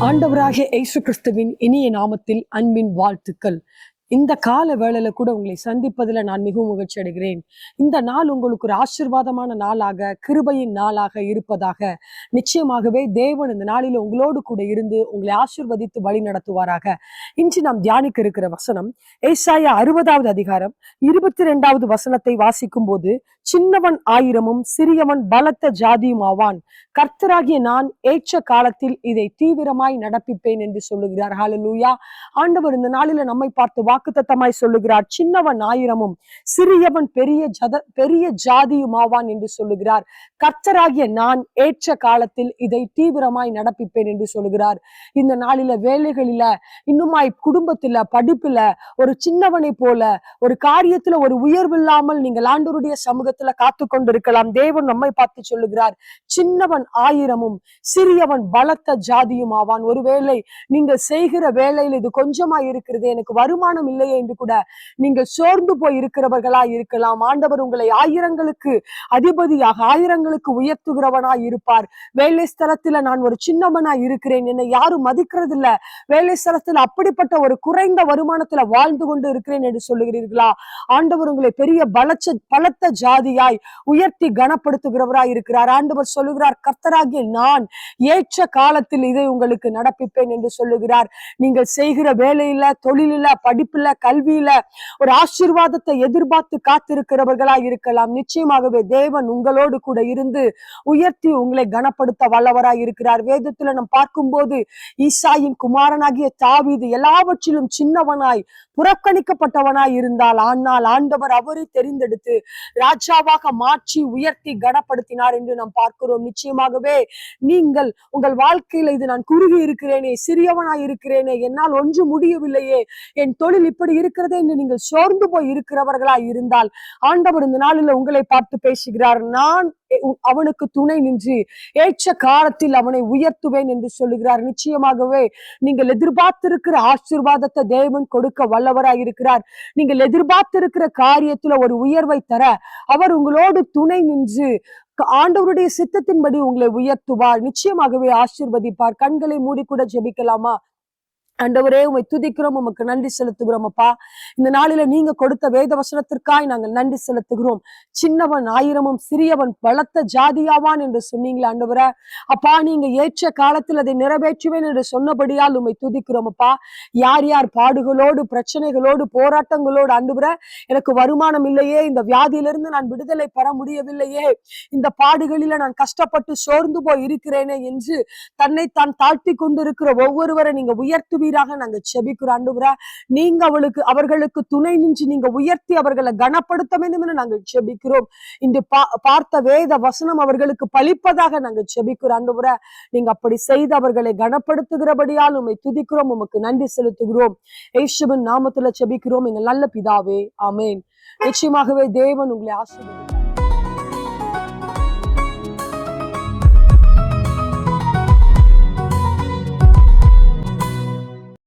ஆண்டவராகிய இயேசு கிறிஸ்துவின் இனிய நாமத்தில் அன்பின் வாழ்த்துக்கள். இந்த கால வேளையில கூட உங்களை சந்திப்பதில் நான் மிகவும் மகிழ்ச்சி அடைகிறேன். இந்த நாள் உங்களுக்கு ஒரு ஆசீர்வாதமான நாளாக கிருபையின் நாளாக இருப்பதாக நிச்சயமாகவே தேவன் இந்த நாளில் உங்களோடு கூட இருந்து உங்களை ஆசிர்வதித்து வழி நடத்துவாராக. இன்று நாம் தியானிக்க இருக்கிற வசனம் ஏசாயா அறுபதாவது அதிகாரம் இருபத்தி ரெண்டாவது வசனத்தை வாசிக்கும் போது சின்னவன் ஆயிரமும் சிறியவன் பலத்த ஜாதியும் ஆவான். கர்த்தராகிய நான் ஏற்ற காலத்தில் இதை தீவிரமாய் நடப்பிப்பேன் என்று சொல்லுகிறார். ஹாலலூயா ஆண்டவர் இந்த நாளில நம்மை பார்த்து வாக்குத்தத்தமாய் சொல்லுகிறார். சின்னவன் ஆயிரமும் சிறியவன் பெரிய ஜத பெரிய ஜாதியும் ஆவான் என்று சொல்லுகிறார். கர்த்தராகிய நான் ஏற்ற காலத்தில் இதை தீவிரமாய் நடப்பிப்பேன் என்று சொல்லுகிறார். இந்த நாளில வேலைகளில இன்னுமாய் குடும்பத்துல படிப்புல ஒரு சின்னவனை போல ஒரு காரியத்துல ஒரு உயர்வில்லாமல் நீங்கள் ஆண்டோருடைய சமூகத்துல காத்து கொண்டிருக்கலாம். தேவன் நம்மை பார்த்து சொல்லுகிறார். சின்னவன் ஆயிரமும் சிறியவன் பலத்த ஜாதியும் ஆவான். ஒருவேளை நீங்கள் செய்கிற வேலையில் இது கொஞ்சமா இருக்கிறது எனக்கு வருமானம் இல்லையே என்று கூட நீங்கள் சோர்ந்து போய் இருக்கிறவர்களா இருக்கலாம். ஆண்டவர் உங்களை ஆயிரங்களுக்கு அதிபதியாக ஆயிரங்களுக்கு உயர்த்துகிறவனாய் இருப்பார். வேலை ஸ்தலத்துல நான் ஒரு சின்னவனா இருக்கிறேன். என்னை யாரும் மதிக்கிறது இல்ல வேலை ஸ்தலத்துல அப்படிப்பட்ட ஒரு குறைந்த வருமானத்துல வாழ்ந்து கொண்டு இருக்கிறேன் என்று சொல்லுகிறீர்களா? ஆண்டவர் உங்களை பெரிய பலச்ச பலத்த ஜாதியாய் உயர்த்தி கனப்படுத்துகிறவராய் இருக்கிறார். ஆண்டவர் சொல்லுகிறார் கர்த்தராகிய நான் ஏற்ற காலத்தில் இதை உங்களுக்கு நடப்பிப்பேன் என்று சொல்லுகிறார். நீங்கள் செய்கிற வேலையில தொழிலில படிப்பு படிப்புல கல்வியில ஒரு ஆசீர்வாதத்தை எதிர்பார்த்து காத்திருக்கிறவர்களா இருக்கலாம். நிச்சயமாகவே தேவன் உங்களோடு கூட இருந்து உயர்த்தி உங்களை கனப்படுத்த வல்லவராய் இருக்கிறார். வேதத்துல நாம் பார்க்கும்போது ஈசாயின் குமாரனாகிய தாவிது எல்லாவற்றிலும் சின்னவனாய் புறக்கணிக்கப்பட்டவனாய் இருந்தால் ஆனால் ஆண்டவர் அவரை தெரிந்தெடுத்து ராஜாவாக மாற்றி உயர்த்தி கனப்படுத்தினார் என்று நாம் பார்க்கிறோம். நிச்சயமாகவே நீங்கள் உங்கள் வாழ்க்கையில இது நான் குறுகி இருக்கிறேனே சிறியவனாய் இருக்கிறேனே என்னால் ஒன்று முடியவில்லையே என் தொழில் இப்படி இருக்கிறதே என்று நீங்கள் சோர்ந்து போய் இருக்கிறவர்களா இருந்தால் ஆண்டவர் இந்த நாளில் உங்களை பார்த்து பேசுகிறார். நான் அவனுக்கு துணை நின்று ஏற்ற காலத்தில் அவனை உயர்த்துவேன் என்று சொல்லுகிறார். நிச்சயமாகவே நீங்கள் எதிர்பார்த்திருக்கிற ஆசீர்வாதத்தை தேவன் கொடுக்க வல்லவராய் இருக்கிறார். நீங்கள் எதிர்பார்த்திருக்கிற காரியத்துல ஒரு உயர்வை தர அவர் உங்களோடு துணை நின்று ஆண்டவருடைய சித்தத்தின்படி உங்களை உயர்த்துவார். நிச்சயமாகவே ஆசீர்வதிப்பார். கண்களை மூடி கூட ஜெபிக்கலாமா? ஆண்டவரே உமை துதிக்கிறோம் உமக்கு நன்றி செலுத்துகிறோம் அப்பா. இந்த நாளில நீங்க கொடுத்த வேத வசனத்திற்காய் நாங்கள் நன்றி செலுத்துகிறோம். சின்னவன் ஆயிரமும் சிறியவன் பலத்த ஜாதியாவான் என்று சொன்னீங்களே ஆண்டவர. அப்பா நீங்க ஏற்ற காலத்தில் அதை நிறைவேற்றுவேன் என்று சொன்னபடியால் உமை துதிக்கிறோம் அப்பா. யார் யார் பாடுகளோடு பிரச்சனைகளோடு போராட்டங்களோடு ஆண்டவர எனக்கு வருமானம் இல்லையே. இந்த வியாதியிலிருந்து நான் விடுதலை பெற முடியவில்லையே. இந்த பாடுகளில நான் கஷ்டப்பட்டு சோர்ந்து போய் இருக்கிறேனே என்று தன்னை தான் தாழ்த்தி கொண்டிருக்கிற ஒவ்வொருவரை நீங்க உயர்த்துவீராக நாங்க செபிக்கிறோம். ஆண்டவரே நீங்க அவளுக்கு அவர்களுக்கு துணை நின்று நீங்க உயர்த்தி அவர்களை கனப்படுத்த வேண்டும் என்று நாங்கள் செபிக்கிறோம். இன்று பார்த்த வேத வசனம் அவர்களுக்கு பழிப்பதாக நாங்கள் செபிக்கிறோம். ஆண்டவரே நீங்க அப்படி செய்து அவர்களை கனப்படுத்துகிறபடியால் உண்மை துதிக்கிறோம் உமக்கு நன்றி செலுத்துகிறோம். ஏசுவின் நாமத்துல செபிக்கிறோம். எங்கள் நல்ல பிதாவே ஆமேன். நிச்சயமாகவே தேவன் உங்களை ஆசிர்வதி